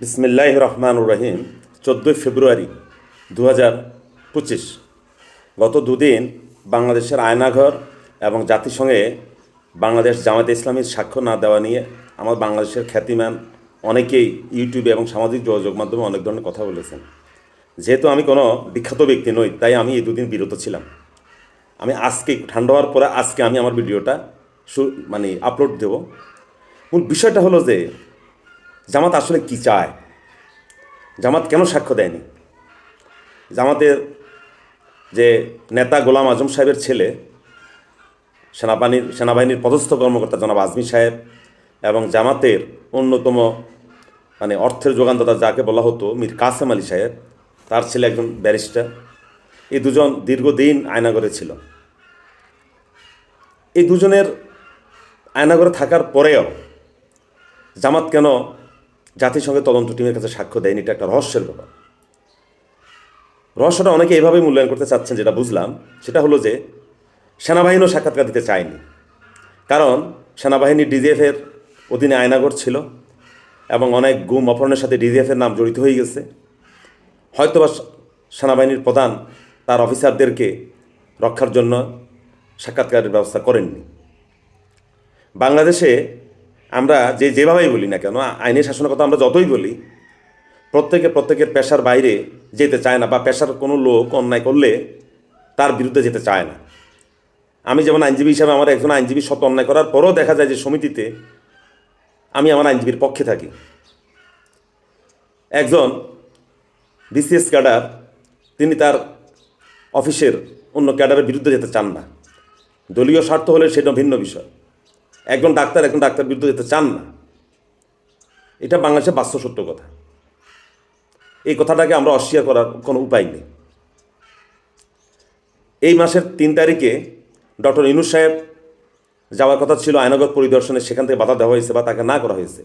বিসমিল্লাহ রহমান রহিম, চোদ্দোই ফেব্রুয়ারি দু হাজার পঁচিশ। গত দুদিন বাংলাদেশের আয়নাঘর এবং জাতিসংঘে বাংলাদেশ জামাতে ইসলামীর সাক্ষ্য না দেওয়া নিয়ে আমার বাংলাদেশের খ্যাতিমান অনেকেই ইউটিউবে এবং সামাজিক যোগাযোগ মাধ্যমে অনেক ধরনের কথা বলেছেন। যেহেতু আমি কোনো বিখ্যাত ব্যক্তি নই, তাই আমি এই দুদিন বিরত ছিলাম। আমি আজকে, ঠান্ডা হওয়ার পরে আজকে আমি আমার ভিডিওটা মানে আপলোড দেব। মূল বিষয়টা হলো যে জামাত আসলে কি চায়? জামাত কেন সাক্ষ্য দেয়নি? জামাতের যে নেতা গোলাম আজম সাহেবের ছেলে, সেনাবাহিনীর সেনাবাহিনীর পদস্থ কর্মকর্তা জনাব আজমি সাহেব এবং জামাতের অন্যতম মানে অর্থের যোগানদাতা যাকে বলা হতো, মীর কাসেম আলী সাহেব, তার ছেলে একজন ব্যারিস্টার। এই দুজন দীর্ঘদিন আয়নাগরে ছিল। এই দুজনের আয়নাগরে থাকার পরেও জামাত কেন জাতিসংঘের তদন্ত টিমের কাছে সাক্ষ্য দেয়নি, এটা একটা রহস্যের ব্যাপার। রহস্যটা অনেকে এইভাবেই মূল্যায়ন করতে চাচ্ছেন, যেটা বুঝলাম। সেটা হলো যে, সেনাবাহিনীও সাক্ষাৎকার দিতে চায়নি। কারণ সেনাবাহিনী ডিজিএফের অধীনে আয়নাগর ছিল এবং অনেক গুম অপহরণের সাথে ডিজিএফের নাম জড়িত হয়ে গেছে। হয়তোবা সেনাবাহিনীর প্রধান তার অফিসারদেরকে রক্ষার জন্য সাক্ষাৎকারের ব্যবস্থা করেননি। বাংলাদেশে আমরা যে যেভাবেই বলি না কেন, আইনের শাসনের কথা আমরা যতই বলি, প্রত্যেকে প্রত্যেকের পেশার বাইরে যেতে চায় না বা পেশার কোনো লোক অন্যায় করলে তার বিরুদ্ধে যেতে চায় না। আমি যেমন আইনজীবী হিসাবে আমার একজন আইনজীবী শত অন্যায় করার পরও দেখা যায় যে সমিতিতে আমি আমার আইনজীবীর পক্ষে থাকি। একজন বিসিএস ক্যাডার, তিনি তার অফিসের অন্য ক্যাডারের বিরুদ্ধে যেতে চান না। দলীয় স্বার্থ হলে সেটা ভিন্ন বিষয়। একজন ডাক্তার একজন ডাক্তার বিরুদ্ধে যেতে চান না। এটা বাংলাদেশের বাস্তব সত্য কথা। এই কথাটাকে আমরা অস্বীকার করার কোনো উপায় নেই। এই মাসের তিন তারিখে ডক্টর ইনুস সাহেব যাওয়ার কথা ছিল আয়নগর পরিদর্শনে সেখান থেকে বাধা দেওয়া হয়েছে বা তাকে না করা হয়েছে।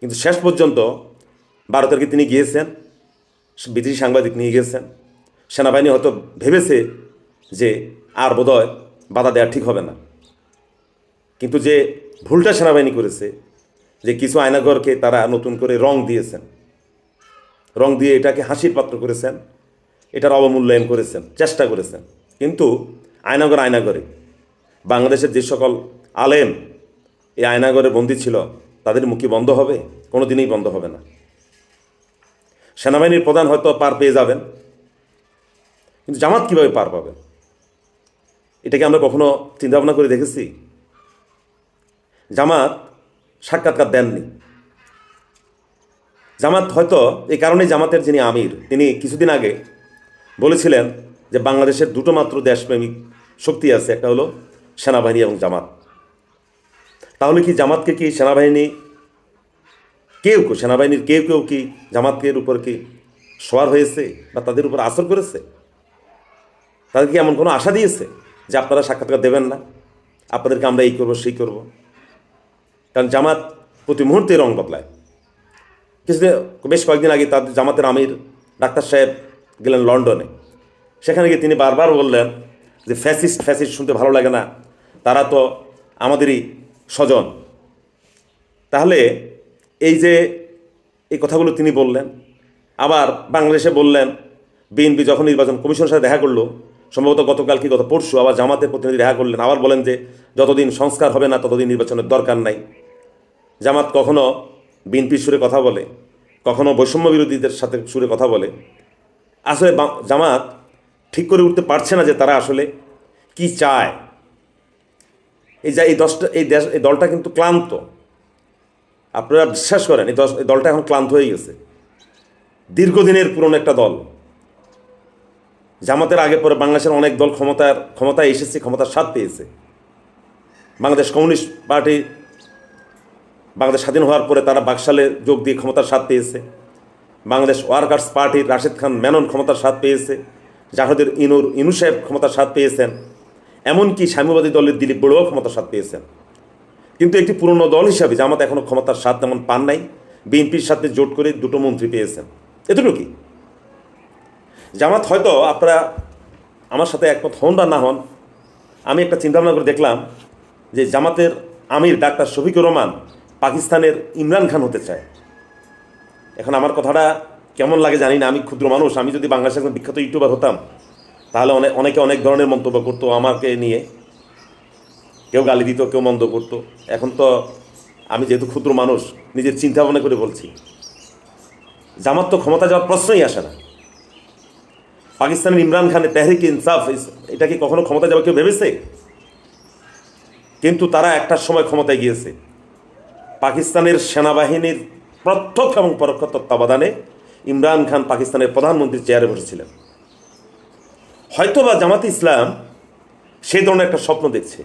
কিন্তু শেষ পর্যন্ত বারো তারিখে তিনি গিয়েছেন? বিদেশি সাংবাদিক নিয়ে গিয়েছেন। সেনাবাহিনী হয়তো ভেবেছে যে আর বোধহয় বাধা দেওয়া ঠিক হবে না। কিন্তু যে ভুলটা সেনাবাহিনী করেছে, যে কিছু আয়নাঘরকে তারা নতুন করে রং দিয়েছেন, রং দিয়ে এটাকে হাসির পাত্র করেছেন, এটার অবমূল্যায়ন করেছেন, চেষ্টা করেছেন। কিন্তু আয়নাগর আয়নাগরে বাংলাদেশের যে সকল আলেম এই আয়নাগরে বন্দী ছিল, তাদের মুখী বন্ধ হবে কোনো দিনই বন্ধ হবে না। সেনাবাহিনীর প্রধান হয়তো পার পেয়ে যাবেন, কিন্তু জামাত কীভাবে পার পাবেন এটাকে আমরা কখনো চিন্তাভাবনা করে দেখেছি? জামাত সাক্ষাৎকার দেননি। জামাত হয়তো এই কারণেই জামাতের যিনি আমির, তিনি কিছুদিন আগে বলেছিলেন যে বাংলাদেশের দুটো মাত্র দেশপ্রেমিক শক্তি আছে, একটা হলো সেনাবাহিনী এবং জামাত। তাহলে কি জামাতকে কি সেনাবাহিনী, কেউ কেউ, সেনাবাহিনীর কেউ কেউ কি জামাতের উপর কি সওয়ার হয়েছে বা তাদের উপর আসর করেছে? তাদের কি এমন কোনো আশা দিয়েছে যে আপনারা সাক্ষাৎকার দেবেন না? আপনাদেরকে আমরা এই করব, সেই করব? কারণ জামাত প্রতি মুহূর্তে রং বদলায়। কিছুদিন, বেশ কয়েকদিন আগে তাদের জামাতের আমির ডাক্তার সাহেব গেলেন লন্ডনে। সেখানে গিয়ে তিনি বারবার বললেন যে, ফ্যাসিস্ট ফ্যাসিস্ট শুনতে ভালো লাগে না। তারা তো আমাদেরই স্বজন। তাহলে এই যে, এই কথাগুলো তিনি বললেন, আবার বাংলাদেশে বললেন, বিএনপি যখন নির্বাচন কমিশনের সাথে দেখা করল, সম্ভবত গতকাল কি গত পরশু আবার জামাতের প্রতিনিধি দেখা করলেন, আবার বলেন যে, যতদিন সংস্কার হবে না, ততদিন নির্বাচনের দরকার নাই। জামাত কখনো বিএনপির সুরে কথা বলে, কখনো বৈষম্য বিরোধীদের সাথে সুরে কথা বলে। আসলে জামাত ঠিক করে উঠতে পারছে না যে তারা আসলে কি চায়। এই যা এই দশটা এই দেশ এই দলটা কিন্তু ক্লান্ত। আপনারা বিশ্বাস করেন, এই দশ এই দলটা এখন ক্লান্ত হয়ে গেছে। দীর্ঘদিনের পুরনো একটা দল। জামাতের আগে পরে বাংলাদেশের অনেক দল ক্ষমতার ক্ষমতায় এসেছে, ক্ষমতার স্বাদ পেয়েছে। বাংলাদেশ কমিউনিস্ট পার্টি বাংলাদেশ স্বাধীন হওয়ার পরে তারা বাকশালে যোগ দিয়ে ক্ষমতার স্বাদ পেয়েছে। বাংলাদেশ ওয়ার্কার্স পার্টির রাশেদ খান মেনন ক্ষমতার স্বাদ পেয়েছে। জাহদের ইনুর, ইনু সাহেব ক্ষমতার স্বাদ পেয়েছেন। এমনকি সাম্যবাদী দলের দিলীপ বড়ুয়াও ক্ষমতার স্বাদ পেয়েছেন। কিন্তু একটি পুরনো দল হিসাবে জামাত এখনও ক্ষমতার স্বাদ তেমন পান নাই। বিএনপির সাথে জোট করে দুটো মন্ত্রী পেয়েছেন। এতটুকুই জামাত হয়তো আপনারা আমার সাথে একমত হন বা না হন, আমি একটা চিন্তাভাবনা করে দেখলাম যে জামাতের আমির ডাক্তার শফিকুর রহমান পাকিস্তানের ইমরান খান হতে চায়। এখন আমার কথাটা কেমন লাগে জানি না, আমি ক্ষুদ্র মানুষ, আমি যদি বাংলাদেশের একজন বিখ্যাত ইউটিউবার হতাম, তাহলে অনেক অনেকে অনেক ধরনের মন্তব্য করতো আমাকে নিয়ে। কেউ গালি দিত, কেউ মন্দ করতো। এখন তো আমি যেহেতু ক্ষুদ্র মানুষ, নিজের চিন্তা ভাবনা করে বলছি। জামাত তো ক্ষমতা যাওয়ার প্রশ্নই আসে না। পাকিস্তানের ইমরান খানের তেহরিক ইনসাফ এটা কি কখনো ক্ষমতা যাবে কেউ ভেবেছে? কিন্তু তারা একটার সময় ক্ষমতায় গিয়েছে। পাকিস্তানের সেনাবাহিনীর প্রত্যক্ষ এবং পরোক্ষ তত্ত্বাবধানে ইমরান খান পাকিস্তানের প্রধানমন্ত্রীর চেয়ারে বসেছিলেন। হয়তোবা জামাত ইসলাম সেই ধরনের একটা স্বপ্ন দেখছে।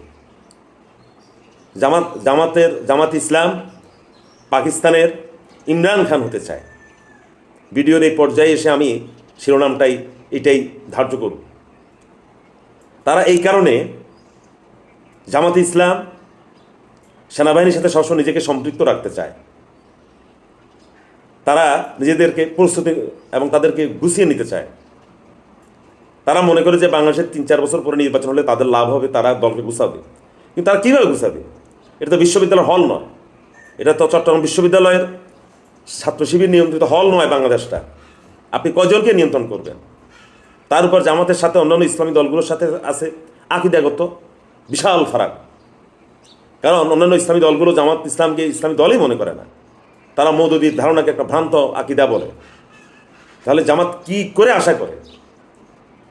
জামাত জামাতের জামাত ইসলাম পাকিস্তানের ইমরান খান হতে চায়। ভিডিওর এই পর্যায়ে এসে আমি শিরোনামটাই এটাই ধার্য করব। তারা এই কারণে জামাত ইসলাম সেনাবাহিনীর সাথে সবসময় নিজেকে সম্পৃক্ত রাখতে চায়। তারা নিজেদেরকে প্রস্তুতি এবং তাদেরকে গুছিয়ে নিতে চায়। তারা মনে করে যে বাংলাদেশের তিন চার বছর পরে নির্বাচন হলে তাদের লাভ হবে, তারা দলকে গুছাবে। কিন্তু তারা কীভাবে গুছাবে? এটা তো বিশ্ববিদ্যালয়ের হল নয়। এটা তো চট্টগ্রাম বিশ্ববিদ্যালয়ের ছাত্র শিবির নিয়ন্ত্রিত হল নয় বাংলাদেশটা। আপনি কয়জনকে নিয়ন্ত্রণ করবেন? তার উপর জামাতের সাথে অন্যান্য ইসলামী দলগুলোর সাথে আছে, আকিদাগত বিশাল ফারাক। কারণ অন্যান্য ইসলামী দলগুলো জামাত ইসলামকে ইসলামী দলই মনে করে না। তারা মৌদুদির ধারণাকে একটা ভ্রান্ত আকিদা বলে। তাহলে জামাত কি করে আশা করে?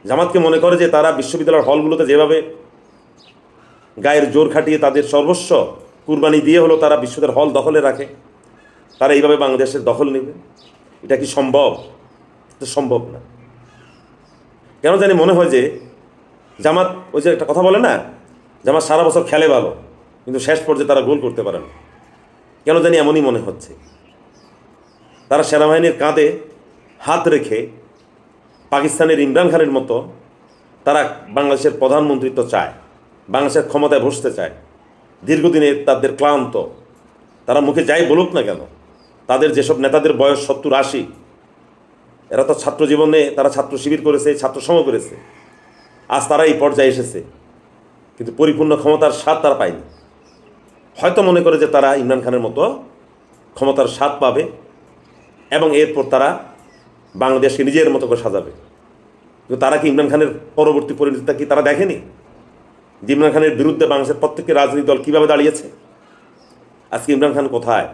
জামাতকে মনে করে যে তারা বিশ্ববিদ্যালয়ের হলগুলোতে যেভাবে গায়ের জোর খাটিয়ে তাদের সর্বস্ব কুরবানি দিয়ে হলো তারা বিশ্ববিদ্যালয়ের হল দখলে রাখে, তারা এইভাবে বাংলাদেশের দখল নেবে। এটা কি সম্ভব? এটা সম্ভব না। কেন জানি মনে হয় যে জামাত ওই যে একটা কথা বলে না, জামাত সারা বছর খেলে ভালো। কিন্তু শেষ পর্যায়ে তারা গোল করতে পারে না কেন জানি এমনই মনে হচ্ছে। তারা সেনাবাহিনীর কাঁধে হাত রেখে পাকিস্তানের ইমরান খানের মতো তারা বাংলাদেশের প্রধানমন্ত্রিত্ব চায়, বাংলাদেশের ক্ষমতায় বসতে চায়। দীর্ঘদিনে তাদের ক্লান্ত। তারা মুখে যাই বলুক না কেন, তাদের যেসব নেতাদের বয়স সত্তর আশি, এরা তো ছাত্র জীবনে তারা ছাত্র শিবির করেছে, ছাত্র সম করেছে। আজ তারা এই পর্যায়ে এসেছে, কিন্তু পরিপূর্ণ ক্ষমতার স্বাদ তারা পায়নি। হয়তো মনে করে যে তারা ইমরান খানের মতো ক্ষমতার স্বাদ পাবে এবং এরপর তারা বাংলাদেশকে নিজের মতো করে সাজাবে। কিন্তু তারা কি ইমরান খানের পরবর্তী পরিণতিটা কি তারা দেখেনি? যে ইমরান খানের বিরুদ্ধে বাংলাদেশের প্রত্যেকটি রাজনৈতিক দল কীভাবে দাঁড়িয়েছে? আজকে ইমরান খান কোথায়?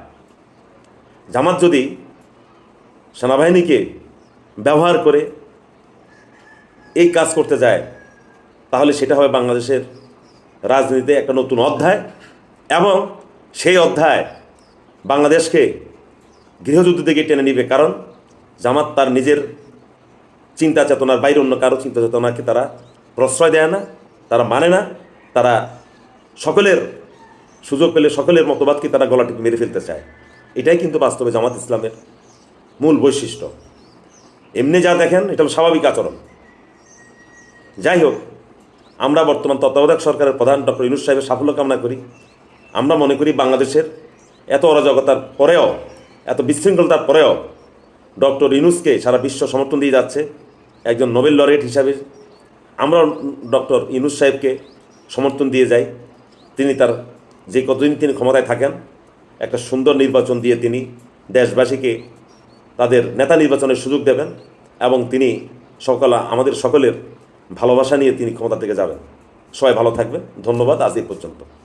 জামাত যদি সেনাবাহিনীকে ব্যবহার করে এই কাজ করতে যায়, তাহলে সেটা হবে বাংলাদেশের রাজনীতিতে একটা নতুন অধ্যায়। এবং সেই অধ্যায় বাংলাদেশকে গৃহযুদ্ধ থেকে টেনে নিবে কারণ জামাত তার নিজের চিন্তা চেতনার বাইরে অন্য কারও চিন্তা চেতনাকে তারা প্রশ্রয় দেয় না, তারা মানে না, তারা সকলের সুযোগ পেলে সকলের মতবাদকে তারা গলাটিকে মেরে ফেলতে চায়। এটাই কিন্তু বাস্তবে জামাত ইসলামের মূল বৈশিষ্ট্য। এমনি যা দেখেন, এটা হলো স্বাভাবিক আচরণ। যাই হোক, আমরা বর্তমান তত্ত্বাবধায়ক সরকারের প্রধান ডক্টর ইনুস সাহেবের সাফল্য কামনা করি। আমরা মনে করি বাংলাদেশের এত অরাজকতার পরেও, এত বিশৃঙ্খলতার পরেও ডক্টর ইনুসকে সারা বিশ্ব সমর্থন দিয়ে যাচ্ছে একজন নোবেল লরেট হিসাবে। আমরা ডক্টর ইনুস সাহেবকে সমর্থন দিয়ে যাই। তিনি তার যে কতদিন তিনি ক্ষমতায় থাকেন, একটা সুন্দর নির্বাচন দিয়ে তিনি দেশবাসীকে তাদের নেতা নির্বাচনের সুযোগ দেবেন এবং তিনি সকল, আমাদের সকলের ভালোবাসা নিয়ে তিনি ক্ষমতা থেকে যাবেন। সবাই ভালো থাকবেন। ধন্যবাদ। আজ এই পর্যন্ত।